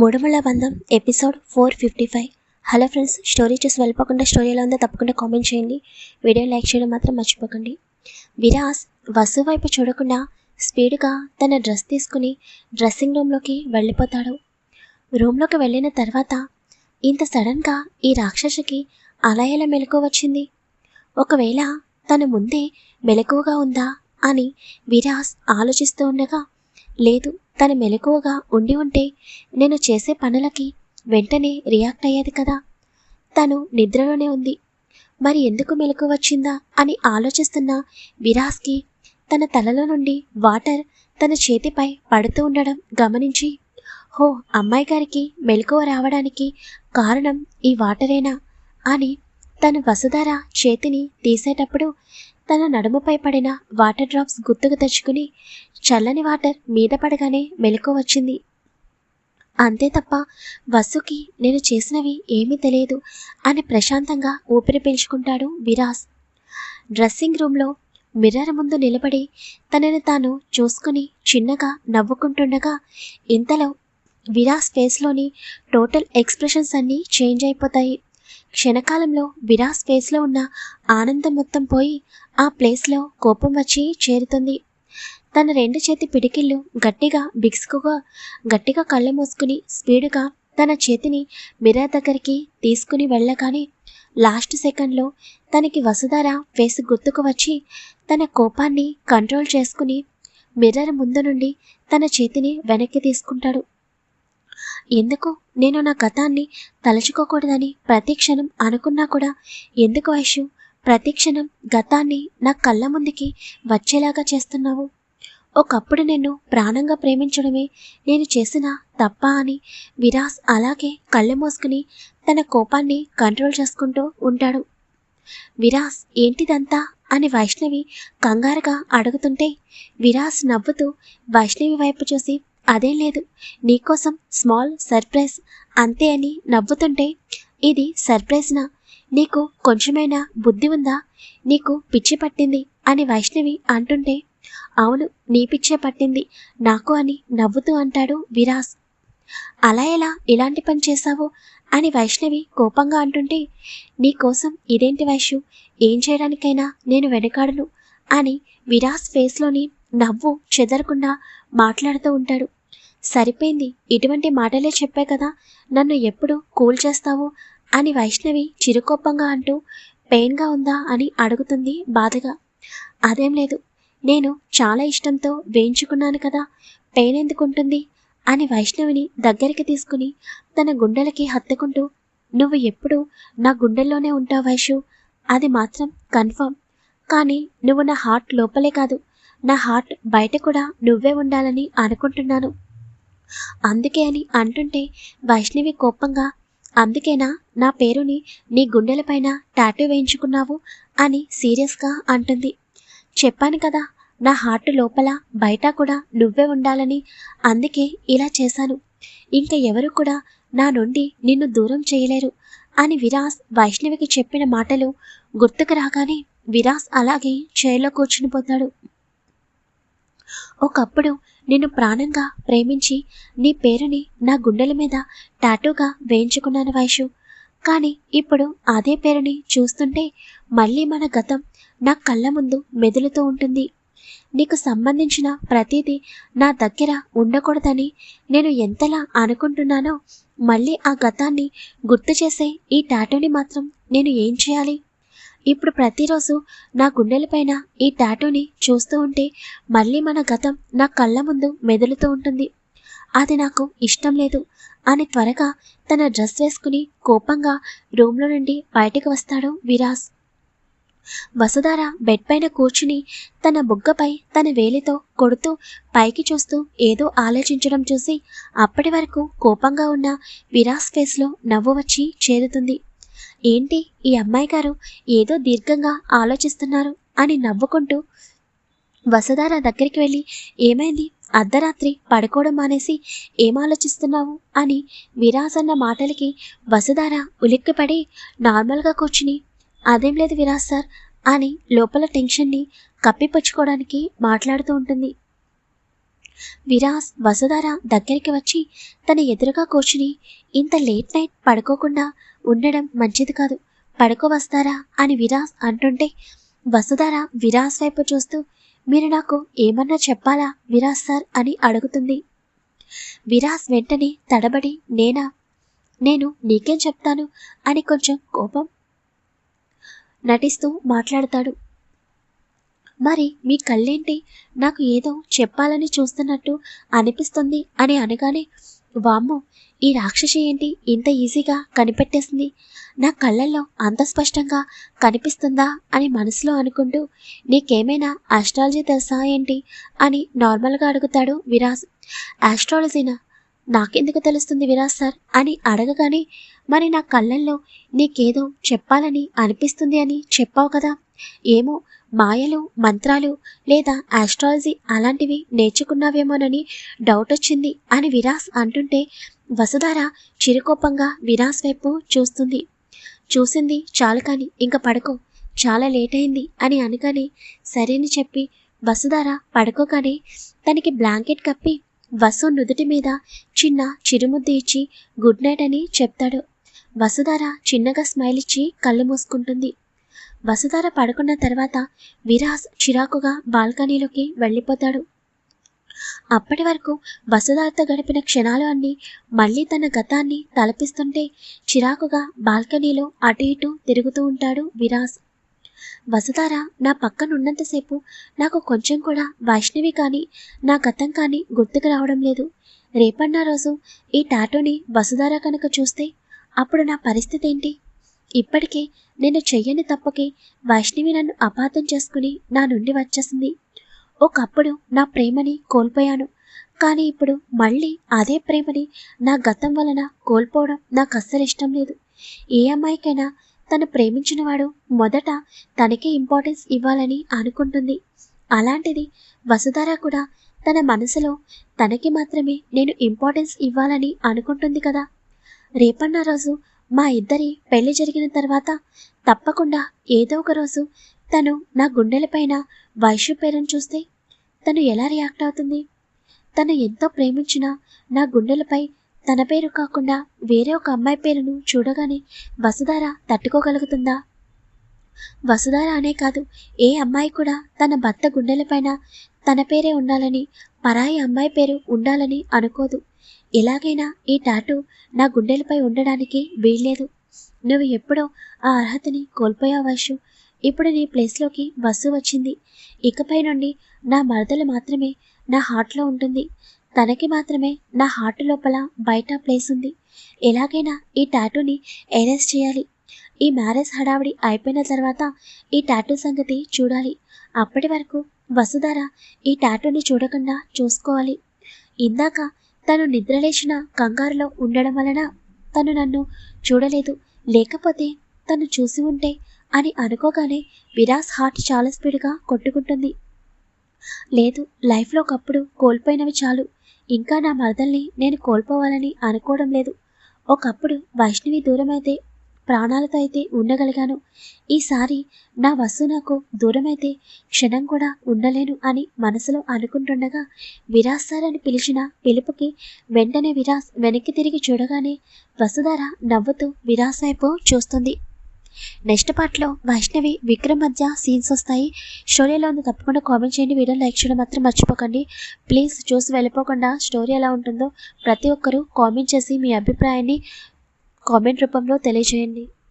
మూడమల బంధం episode four fifty five. Hello friends story చూసి వెళ్ళిపోకుండా స్టోరీ ఎలా ఉందో తప్పకుండా కామెంట్ చేయండి. వీడియో లైక్ చేయడం మాత్రం మర్చిపోకండి. విరాస్ వసు వైపు చూడకుండా స్పీడ్గా తన డ్రెస్ తీసుకుని డ్రెస్సింగ్ రూమ్లోకి వెళ్ళిపోతాడు. రూమ్లోకి వెళ్ళిన తర్వాత ఇంత సడన్గా ఈ రాక్షసికి అలా ఎలా మెలకు వచ్చింది. ఒకవేళ తన ముందే మెలకువగా ఉందా అని విరాస్ ఆలోచిస్తూ ఉండగా లేదు తను మెలకువగా ఉండి ఉంటే నేను చేసే పనులకి వెంటనే రియాక్ట్ అయ్యేది కదా. తను నిద్రలోనే ఉంది. మరి ఎందుకు మెలకు వచ్చిందా అని ఆలోచిస్తున్న విరాస్కి తన తలలో నుండి వాటర్ తన చేతిపై పడుతూ ఉండడం గమనించి హో అమ్మాయి గారికి మెలకువ రావడానికి కారణం ఈ వాటరేనా? అని తన వసుధార చేతిని తీసేటప్పుడు తన నడుముపై పడిన వాటర్ డ్రాప్స్ గుర్తుకు తెచ్చుకుని చల్లని వాటర్ మీద పడగానే మెలకు వచ్చింది. అంతే తప్ప వసుకి నేను చేసినవి ఏమీ తెలియదు అని ప్రశాంతంగా ఊపిరి పీల్చుకుంటాడు విరాస్. డ్రెస్సింగ్ రూమ్లో మిర్రర్ ముందు నిలబడి తనని తాను చూసుకుని చిన్నగా నవ్వుకుంటుండగా ఇంతలో విరాస్ ఫేస్లోని టోటల్ ఎక్స్ప్రెషన్స్ అన్నీ చేంజ్ అయిపోతాయి. క్షణకాలంలో విరాస్ ఫేస్లో ఉన్న ఆనందం మొత్తం పోయి ఆ ప్లేస్లో కోపం వచ్చి చేరుతుంది. తన రెండు చేతి పిడికిళ్ళు గట్టిగా బిగుసుకుగా గట్టిగా కళ్ళు మూసుకుని స్పీడుగా తన చేతిని మిర్రర్ దగ్గరికి తీసుకుని వెళ్ళగానే లాస్ట్ సెకండ్లో తనకి వసుధార ఫేస్ గుర్తుకు వచ్చి తన కోపాన్ని కంట్రోల్ చేసుకుని మిర్రర్ ముందు నుండి తన చేతిని వెనక్కి తీసుకుంటాడు. ఎందుకు? నేను నా గతాన్ని తలుచుకోకూడదని ప్రతి క్షణం అనుకున్నా కూడా ఎందుకు ఐషు ప్రతి క్షణం గతాన్ని నా కళ్ళ ముందుకి వచ్చేలాగా చేస్తున్నావు. ఒకప్పుడు నిన్ను ప్రాణంగా ప్రేమించడమే నేను చేసిన తప్ప అని విరాస్ అలాగే కళ్ళె మోసుకుని తన కోపాన్ని కంట్రోల్ చేసుకుంటూ ఉంటాడు. విరాస్ ఏంటిదంతా? అని వైష్ణవి కంగారుగా అడుగుతుంటే విరాస్ నవ్వుతూ వైష్ణవి వైపు చూసి అదేం లేదు. నీకోసం స్మాల్ సర్ప్రైజ్ అంతే అని నవ్వుతుంటే ఇది సర్ప్రైజ్నా? నీకు కొంచెమైనా బుద్ధి ఉందా? నీకు పిచ్చి పట్టింది అని వైష్ణవి అంటుంటే అవును నీ పిచ్చే పట్టింది నాకు అని నవ్వుతూ అంటాడు విరాస్. అలా ఎలా ఇలాంటి పని చేశావు? అని వైష్ణవి కోపంగా అంటుంటే నీకోసం ఇదేంటి వైష్యు ఏం చేయడానికైనా నేను వెనకాడను అని విరాస్ ఫేస్లోని నవ్వు చెదరకుండా మాట్లాడుతూ ఉంటాడు. సరిపోయింది ఇటువంటి మాటలే చెప్పే కదా నన్ను ఎప్పుడు కూల్ చేస్తావు? అని వైష్ణవి చిరుకోపంగా అంటూ పెయిన్గా ఉందా అని అడుగుతుంది బాధగా. అదేం లేదు నేను చాలా ఇష్టంతో వేయించుకున్నాను కదా పెయిన్ ఎందుకుంటుంది అని వైష్ణవిని దగ్గరికి తీసుకుని తన గుండెలకి హత్తుకుంటూ నువ్వు ఎప్పుడు నా గుండెల్లోనే ఉంటావు వైషు? అది మాత్రం కన్ఫర్మ్. కానీ నువ్వు నా హార్ట్ లోపలే కాదు నా హార్ట్ బయట కూడా నువ్వే ఉండాలని అనుకుంటున్నాను. అందుకే అని అంటుంటే వైష్ణవి కోపంగా అందుకేనా నా పేరుని నీ గుండెలపైన టాటూ వేయించుకున్నావు అని సీరియస్గా అంటుంది. చెప్పాను కదా నా హార్ట్ లోపల బయట కూడా నువ్వే ఉండాలని అందుకే ఇలా చేశాను. ఇంకా ఎవరు కూడా నా నుండి నిన్ను దూరం చేయలేరు అని విరాస్ వైష్ణవికి చెప్పిన మాటలు గుర్తుకు రాగానే విరాస్ అలాగే చైర్లో కూర్చునిపోతాడు ఒకప్పుడు నిన్ను ప్రాణంగా ప్రేమించి నీ పేరుని నా గుండెల మీద టాటూగా వేయించుకున్నాను వైషు. కానీ ఇప్పుడు అదే పేరుని చూస్తుంటే మళ్ళీ మన గతం నా కళ్ళ ముందు మెదులుతూ ఉంటుంది. నీకు సంబంధించిన ప్రతిదీ నా దగ్గర ఉండకూడదని నేను ఎంతలా అనుకుంటున్నానో మళ్ళీ ఆ గతాన్ని గుర్తు చేసే ఈ టాటూని మాత్రం నేను ఏం చేయాలి? ఇప్పుడు ప్రతిరోజు నా గుండెలపైన ఈ టాటూని చూస్తూ ఉంటే మళ్ళీ మన గతం నా కళ్ళ ముందు మెదులుతూ ఉంటుంది. అది నాకు ఇష్టం లేదు. అని త్వరగా తన డ్రెస్ వేసుకుని కోపంగా రూమ్లో నుండి బయటకు వస్తాడు విరాస్ వసుధార బెడ్ పైన కూర్చుని తన బుగ్గపై తన వేలితో కొడుతూ పైకి చూస్తూ ఏదో ఆలోచించడం చూసి అప్పటి వరకు కోపంగా ఉన్న విరాస్ ఫేస్లో నవ్వు వచ్చి చేరుతుంది. ఏంటి ఈ అమ్మాయి గారు ఏదో దీర్ఘంగా ఆలోచిస్తున్నారు అని నవ్వుకుంటూ వసుధార దగ్గరికి వెళ్ళి ఏమైంది? అర్ధరాత్రి పడుకోవడం మానేసి ఏం ఆలోచిస్తున్నావు అని విరాసన్న మాటలకి వసుధార ఉలిక్కిపడి నార్మల్గా కూర్చుని అదేం లేదు విరాజ్ సార్ అని లోపల టెన్షన్ని కప్పిపుచ్చుకోవడానికి మాట్లాడుతూ ఉంటుంది. విరాస్ వసుధార దగ్గరికి వచ్చి తన ఎదురుగా కూర్చుని ఇంత లేట్ నైట్ పడుకోకుండా ఉండడం మంచిది కాదు. పడుకో వస్తారా అని విరాస్ అంటుంటే వసుధార విరాస్ వైపు చూస్తూ మీరు నాకు ఏమన్నా చెప్పాలా విరాస్ సార్ అని అడుగుతుంది. విరాస్ వెంటనే తడబడి నేనా? నేను నీకేం చెప్తాను అని కొంచెం కోపం నటిస్తూ మాట్లాడతాడు. మరి మీ కళ్ళేంటి? నాకు ఏదో చెప్పాలని చూస్తున్నట్టు అనిపిస్తుంది అని అనగానే వామ్మో ఈ రాక్షసి ఏంటి? ఇంత ఈజీగా కనిపెట్టేసింది. నా కళ్ళల్లో అంత స్పష్టంగా కనిపిస్తుందా అని మనసులో అనుకుంటూ నీకేమైనా ఆస్ట్రాలజీ తెలుసా ఏంటి? అని నార్మల్గా అడుగుతాడు విరాజ్. ఆస్ట్రాలజీనా నాకెందుకు తెలుస్తుంది విరాజ్ సార్? అని అడగగానే మరి నా కళ్ళల్లో నీకేదో చెప్పాలని అనిపిస్తుంది అని చెప్పావు కదా. ఏమో మాయలు మంత్రాలు లేదా ఆస్ట్రాలజీ అలాంటివి నేర్చుకున్నావేమోనని డౌట్ వచ్చింది అని విరాస్ అంటుంటే వసుధార చిరుకోపంగా విరాస్ వైపు చూస్తుంది. చూసింది చాలు కాని ఇంక పడుకో చాలా లేట్ అయింది అని అనగానే సరేని చెప్పి వసుధార పడుకోగానే తనకి బ్లాంకెట్ కప్పి వసు నుదుటి మీద చిన్న చిరుముద్దు ఇచ్చి గుడ్ నైట్ అని చెప్తాడు. వసుధార చిన్నగా స్మైల్ ఇచ్చి కళ్ళు మూసుకుంటుంది. వసుధార పడుకున్న తర్వాత విరాస్ చిరాకుగా బాల్కనీలోకి వెళ్ళిపోతాడు. అప్పటి వరకు వసుధారతో గడిపిన క్షణాలు అన్నీ మళ్ళీ తన గతాన్ని తలపిస్తుంటే చిరాకుగా బాల్కనీలో అటు ఇటు తిరుగుతూ ఉంటాడు విరాస్. వసుధార నా పక్కనున్నంతసేపు నాకు కొంచెం కూడా వైష్ణవి కానీ నా గతం కానీ గుర్తుకు రావడం లేదు. రేపన్న రోజు ఈ టాటూని వసుధార కనుక చూస్తే అప్పుడు నా పరిస్థితి ఏంటి? ఇప్పటికే నేను చెయ్యని తప్పకి వైష్ణవి నన్ను అపార్థం చేసుకుని నా నుండి వచ్చేసింది. ఒకప్పుడు నా ప్రేమని కోల్పోయాను. కానీ ఇప్పుడు మళ్ళీ అదే ప్రేమని నా గతం వలన కోల్పోవడం నాకు అస్సలు ఇష్టం లేదు. ఏ అమ్మాయికైనా తను ప్రేమించినవాడు మొదట తనకే ఇంపార్టెన్స్ ఇవ్వాలని అనుకుంటుంది. అలాంటిది వసుధార కూడా తన మనసులో తనకి మాత్రమే నేను ఇంపార్టెన్స్ ఇవ్వాలని అనుకుంటుంది కదా. రేపన్న రోజు మా ఇద్దరి పెళ్ళి జరిగిన తర్వాత తప్పకుండా ఏదో ఒక రోజు తను నా గుండెలపైన వైశ్య పేరును చూస్తే తను ఎలా రియాక్ట్ అవుతుంది? తను ఎంతో ప్రేమించిన నా గుండెలపై తన పేరు కాకుండా వేరే ఒక అమ్మాయి పేరును చూడగానే వసుధార తట్టుకోగలుగుతుందా? వసుధార అనే కాదు ఏ అమ్మాయి కూడా తన భర్త గుండెలపైన తన పేరే ఉండాలని పరాయి అమ్మాయి పేరు ఉండాలని అనుకోదు. ఎలాగైనా ఈ టాటూ నా గుండెలపై ఉండడానికి వీల్లేదు. నువ్వు ఎప్పుడో ఆ అర్హతని కోల్పోయావు వైషు ఇప్పుడు నీ ప్లేస్లోకి బస్సు వచ్చింది. ఇకపై నుండి నా మరదలు మాత్రమే నా హార్ట్లో ఉంటుంది. తనకి మాత్రమే నా హార్ట్ లోపల బయట ప్లేస్ ఉంది. ఎలాగైనా ఈ టాటూని ఎరేస్ చేయాలి. ఈ మ్యారేజ్ హడావిడి అయిపోయిన తర్వాత ఈ టాటూ సంగతి చూడాలి. అప్పటి వరకు వసుధార ఈ టాటూని చూడకుండా చూసుకోవాలి. ఇందాక తను నిద్రలేచిన కంగారులో ఉండడం వలన తను నన్ను చూడలేదు. లేకపోతే తను చూసి ఉంటే అని అనుకోగానే విరాస్ హార్ట్ చాలా స్పీడ్గా కొట్టుకుంటుంది. లేదు లైఫ్లో ఒకప్పుడు కోల్పోయినవి చాలు. ఇంకా నా మరదల్ని నేను కోల్పోవాలని అనుకోవడం లేదు. ఒకప్పుడు వైష్ణవి దూరమైతే ప్రాణాలతో అయితే ఉండగలిగాను. ఈసారి నా వసు నాకు దూరమైతే క్షణం కూడా ఉండలేను అని మనసులో అనుకుంటుండగా విరాస్ సార్ అని పిలిచిన పిలుపుకి వెంటనే విరాస్ వెనక్కి తిరిగి చూడగానే వసుధార నవ్వుతూ విరాస్ వైపు చూస్తుంది. నెక్స్ట్ పార్ట్లో వైష్ణవి విక్రమ్ మధ్య సీన్స్ వస్తాయి. స్టోరీలో ఉంది. తప్పకుండా కామెంట్ చేయండి. వీడియో లైక్ చేయడం మాత్రం మర్చిపోకండి. ప్లీజ్ చూసి వెళ్ళిపోకుండా స్టోరీ ఎలా ఉంటుందో ప్రతి ఒక్కరూ కామెంట్ చేసి మీ అభిప్రాయాన్ని కామెంట్ రూపంలో తెలియజేయండి